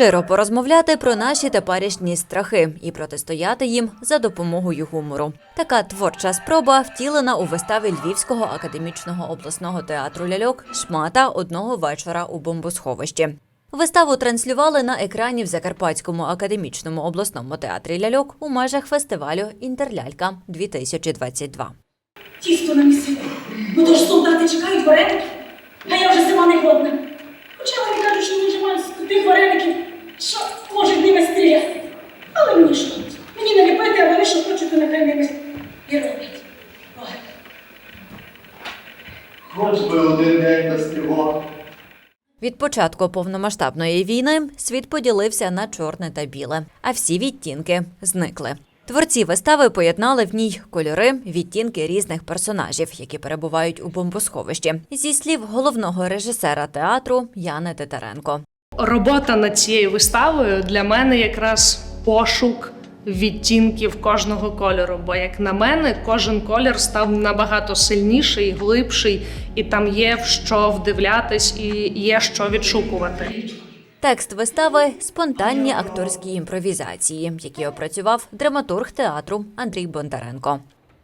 Щиро порозмовляти про наші теперішні страхи і протистояти їм за допомогою гумору. Така творча спроба втілена у виставі Львівського академічного обласного театру ляльок Шмата одного вечора у бомбосховищі. Виставу транслювали на екрані в Закарпатському академічному обласному театрі ляльок у межах фестивалю Інтерлялька 2022 Тісто на місці. Ну то ж солдати чекають вареники, а я вже сама не годна. Хоча вони кажуть, що вже мають тих вареників, що можуть ними стріляти. Але мені що? Мені не ліпити, а вони що нехай ними і роблять. Хоч би один день на стрілок. Від початку повномасштабної війни світ поділився на чорне та біле, а всі відтінки зникли. Творці вистави поєднали в ній кольори, відтінки різних персонажів, які перебувають у бомбосховищі. Зі слів головного режисера театру Яни Титаренко. Робота над цією виставою для мене якраз пошук відтінків кожного кольору. Бо, як на мене, кожен колір став набагато сильніший, глибший, і там є в що вдивлятись, і є що відшукувати. Текст вистави спонтанні акторські імпровізації, які опрацював драматург театру Андрій Бондаренко.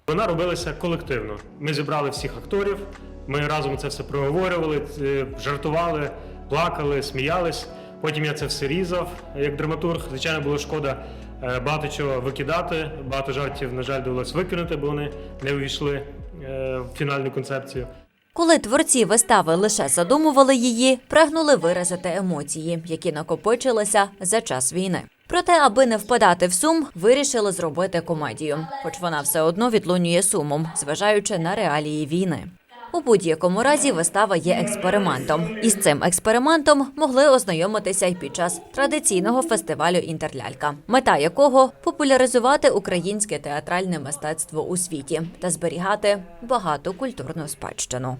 Вона робилася колективно. Ми зібрали всіх акторів, ми разом це все проговорювали, е, жартували, плакали, сміялись. Потім я це все різав як драматург. Звичайно, було шкода е, багато чого викидати. Багато жартів, на жаль, довелось викинути, бо вони не увійшли е, в фінальну концепцію. Коли творці вистави лише задумували її, прагнули виразити емоції, які накопичилися за час війни. Проте, аби не впадати в сум, вирішили зробити комедію, хоч вона все одно відлунює сумом, зважаючи на реалії війни. У будь-якому разі вистава є експериментом, і з цим експериментом могли ознайомитися й під час традиційного фестивалю Інтерлялька, мета якого популяризувати українське театральне мистецтво у світі та зберігати багату культурну спадщину.